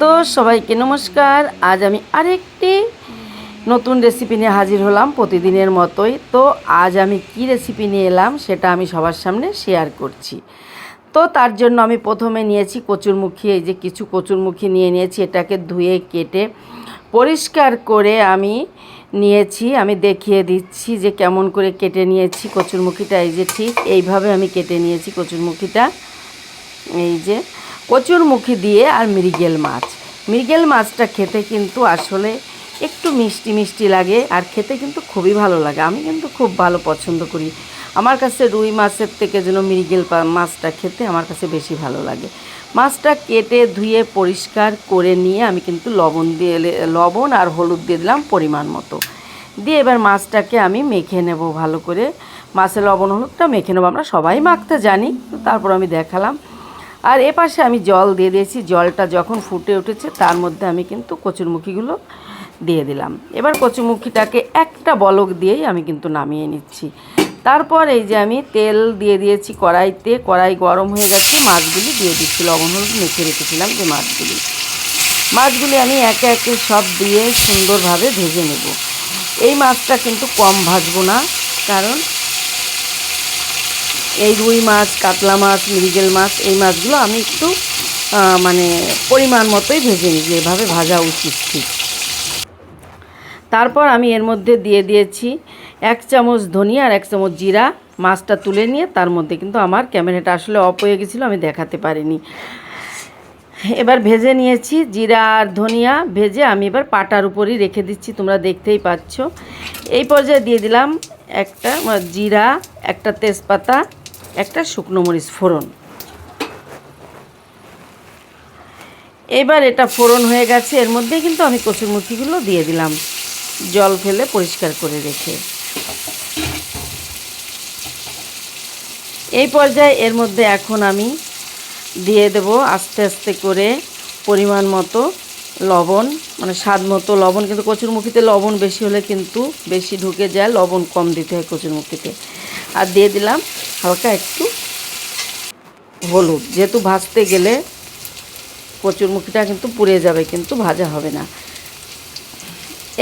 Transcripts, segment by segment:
তো সবাইকে নমস্কার। আজ আমি আরেকটি নতুন রেসিপি নিয়ে হাজির হলাম প্রতিদিনের মতোই। তো আজ আমি কি রেসিপি নিয়ে এলাম সেটা আমি সবার সামনে শেয়ার করছি। তো তার জন্য আমি প্রথমে নিয়েছি কচুরমুখী, এই যে কিছু কচুরমুখী নিয়ে নিয়েছি। এটাকে ধুয়ে, কেটে পরিষ্কার করে আমি নিয়েছি। আমি দেখিয়ে দিচ্ছি যে কেমন করে কেটে নিয়েছি কচুরমুখীটা। এই যে ঠিক এইভাবে আমি কেটে নিয়েছি কচুরমুখীটা। এই যে কচুরমুখী দিয়ে আর মৃগেল মাছ। মৃগেল মাছটা খেতে কিন্তু আসলে একটু মিষ্টি মিষ্টি লাগে আর খেতে কিন্তু খুবই ভালো লাগে। আমি কিন্তু খুব ভালো পছন্দ করি। আমার কাছে রুই মাছের থেকে যেন মৃগেল মাছটা খেতে আমার কাছে বেশি ভালো লাগে। মাছটা কেটে ধুয়ে পরিষ্কার করে নিয়ে আমি কিন্তু লবণ দিয়ে লবণ আর হলুদ দিয়ে দিলাম পরিমাণ মতো। দিয়ে এবার মাছটাকে আমি মেখে নেব ভালো করে। মাছের লবণ হলুদটা মেখে নেব। আমরা সবাই মাখতে জানি। তারপর আমি দেখালাম আর এ পাশে আমি জল দিয়ে দিয়েছি। জলটা যখন ফুটে উঠেছে, তার মধ্যে আমি কিন্তু কচুরমুখীগুলো দিয়ে দিলাম। এবার কচুরমুখীটাকে একটা বলক দিয়েই আমি কিন্তু নামিয়ে নিচ্ছি। তারপর এই যে আমি তেল দিয়ে দিয়েছি কড়াইতে, কড়াই গরম হয়ে গেছে, মাছগুলি দিয়ে দিচ্ছি। লবণ, হলুদ মেখে রেখেছিলাম যে মাছগুলি। মাছগুলি আমি একে একে সব দিয়ে সুন্দরভাবে ভেজে নেব। এই মাছটা কিন্তু কম ভাজবো না, কারণ এই রুই মাছ, কাতলা মাছ, মৃগেল মাছ, এই মাছগুলো আমি একটু মানে পরিমাণ মতোই ভেজে নিই, যেভাবে ভাজা উচিত ঠিক। তারপর আমি এর মধ্যে দিয়ে দিয়েছি এক চামচ ধনিয়া আর এক চামচ জিরা। মাছটা তুলে নিয়ে তার মধ্যে কিন্তু আমার ক্যামেরাটা আসলে অফ হয়ে গেছিল, আমি দেখাতে পারিনি। এবার ভেজে নিয়েছি জিরা আর ধনিয়া। ভেজে আমি এবার পাটার উপরই রেখে দিচ্ছি, তোমরা দেখতেই পাচ্ছ। এই পর্যায়ে দিয়ে দিলাম একটা, জিরা, একটা তেজপাতা একটা শুকনো মরিচ ফোড়ন। এবার এটা ফোড়ন হয়ে গেছে, এর মধ্যে কিন্তু আমি কচুরমুখিগুলো দিয়ে দিলাম। জল ফেলে পরিষ্কার করে রেখে। এই পর্যায়ে এর মধ্যে এখন আমি দিয়ে দেব আস্তে আস্তে করে পরিমাণ মতো লবণ মানে স্বাদ মতো লবণ, কিন্তু কচুরমুখিতে লবণ বেশি হলে কিন্তু বেশি ঢুকে যায়, লবণ কম দিতে হয় কচুরমুখিতে আর দিয়ে দিলাম হালকা একটু হলুদ। যেহেতু ভাজতে গেলে কচুরমুখিটা কিন্তু পুড়ে যাবে, কিন্তু ভাজা হবে না।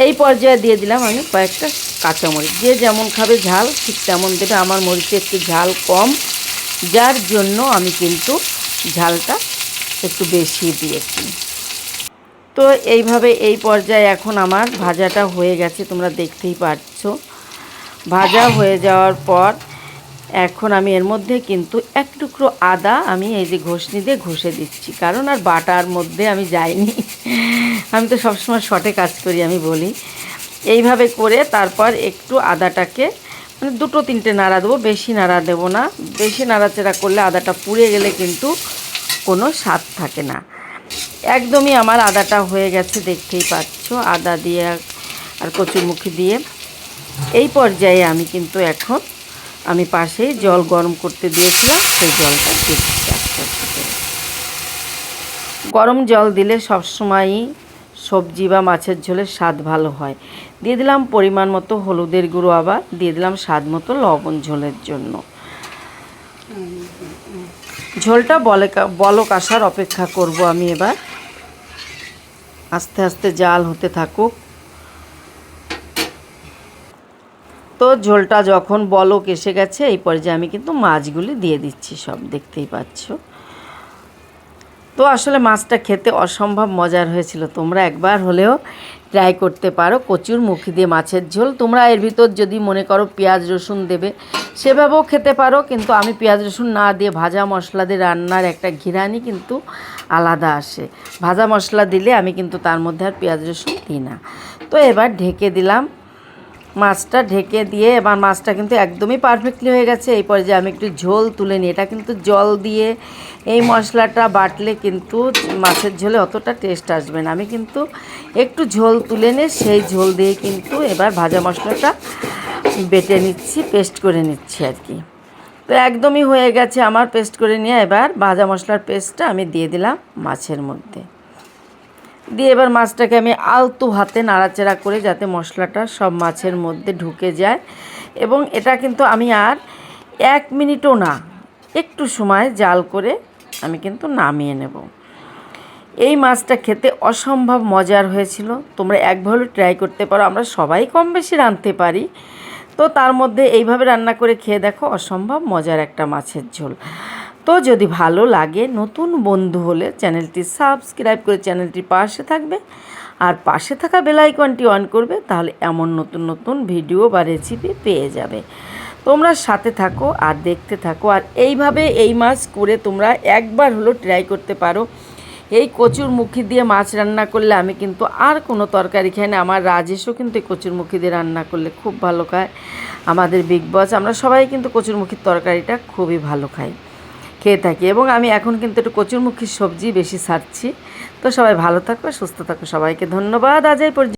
এই পর্যায়ে দিয়ে দিলাম আমি কয়েকটা কাঁচামরিচ। যে যেমন খাবে ঝাল, ঠিক তেমন দেবে। আমার মরিচে একটু ঝাল কম। যার জন্য আমি কিন্তু ঝালটা একটু বেশি দিয়েছি। তো এইভাবে এই পর্যায়ে এখন আমার ভাজাটা হয়ে গেছে, তোমরা দেখতেই পাচ্ছ। ভাজা হয়ে যাওয়ার পর এখন আমি এর মধ্যে কিন্তু এক টুকরো আদা আমি এই যে ঘষনি দিয়ে ঘষে দিচ্ছি। কারণ আর বাটার মধ্যে আমি যাইনি। আমি তো সবসময় শর্টে কাজ করি, আমি বলি। এইভাবে করে তারপর একটু আদাটাকে মানে দুটো তিনটে নাড়া দেবো, বেশি নাড়া দেবো না। বেশি নাড়াচাড়া করলে আদাটা পুড়ে গেলে কিন্তু কোনো স্বাদ থাকে না। একদমই আমার আদাটা হয়ে গেছে, দেখতেই পাচ্ছ। আদা দিয়ে আর কচুরমুখী দিয়ে। এই পর্যায়ে আমি কিন্তু এখন আমি পাশেই জল গরম করতে দিয়েছিলাম, সেই জলটা। গরম জল দিলে সবসময়ই সবজি বা মাছের ঝোলের স্বাদ ভালো হয়। দিয়ে দিলাম পরিমাণ মতো হলুদের গুঁড়ো আবার, দিয়ে দিলাম স্বাদ মতো লবণ ঝোলের জন্য। ঝোলটা বলে বলক আসার অপেক্ষা করব আমি এবার। আস্তে আস্তে জাল হতে থাকুক। তো ঝোলটা যখন বলক এসে গেছে, এই পর্যায়ে আমি কিন্তু মাছগুলি দিয়ে দিচ্ছি সব, দেখতেই পাচ্ছ। তো আসলে মাছটা খেতে অসম্ভব মজার হয়েছিল। তোমরা একবার হলেও ট্রাই করতে পারো। কচুর মুখি দিয়ে মাছের ঝোল। তোমরা এর ভিতর যদি মনে করো পেঁয়াজ রসুন দেবে, সেভাবেও খেতে পারো। কিন্তু আমি পেঁয়াজ রসুন না দিয়ে ভাজা মশলা দিয়ে রান্নার একটা ঘিরানি কিন্তু আলাদা আসে। ভাজা মশলা দিলে আমি কিন্তু তার মধ্যে আর পেঁয়াজ রসুন দিই না। তো এবার ঢেকে দিলাম। মাছটা ঢেকে দিয়ে এবার মাছটা কিন্তু একদমই পারফেক্টলি হয়ে গেছে। এই পর্যায়ে আমি একটু ঝোল তুলে নিই। এটা কিন্তু জল দিয়ে এই মশলাটা বাটলে কিন্তু মাছের ঝোলে অতটা টেস্ট আসবে না। আমি কিন্তু একটু ঝোল তুলে নিয়ে সেই ঝোল দিয়ে কিন্তু এবার ভাজা মশলাটা বেটে নিচ্ছি পেস্ট করে নিচ্ছি আর কি। তো একদমই হয়ে গেছে আমার পেস্ট করে নিয়ে এবার ভাজা মশলার পেস্টটা আমি দিয়ে দিলাম মাছের মধ্যে। দিয়ে এবার মাছটাকে আমি আলতু হাতে নাড়াচাড়া করে যাতে মশলাটা সব মাছের মধ্যে ঢুকে যায়। এবং এটা কিন্তু আমি আর এক মিনিটও না, একটু সময় জাল করে আমি কিন্তু নামিয়ে নেব। এই মাছটা খেতে অসম্ভব মজার হয়েছিল। তোমরা একভাবে ট্রাই করতে পারো, আমরা সবাই কম বেশি রাঁধতে পারি। তো তার মধ্যে এইভাবে রান্না করে খেয়ে দেখো, অসম্ভব মজার একটা মাছের ঝোল। তো যদি ভালো লাগে, নতুন বন্ধু হলে চ্যানেলটি সাবস্ক্রাইব করে চ্যানেলটির পাশে থাকবে। আর পাশে থাকা বেলাইকনটি অন করবে, তাহলে এমন নতুন নতুন ভিডিও বা রেসিপি পেয়ে যাবে। তোমরা সাথে থাকো আর দেখতে থাকো। আর এইভাবে এই মাছ করে তোমরা একবার হলো ট্রাই করতে পারো। এই কচুর মুখি দিয়ে মাছ রান্না করলে আমি কিন্তু আর কোনো তরকারি খাই না। আমার রাজেশও কিন্তু এই কচুর মুখি দিয়ে রান্না করলে খুব ভালো খায়। আমাদের বিগ বস আমরা সবাই কিন্তু কচুর মুখির তরকারিটা খুবই ভালো খাই। খেয়ে থাকি। এবং আমি এখন কিন্তু একটু কচুরমুখী সবজি বেশি সারছি তো সবাই ভালো থাকো, সুস্থ থাকো, সবাইকে ধন্যবাদ। আজ এই পর্যন্ত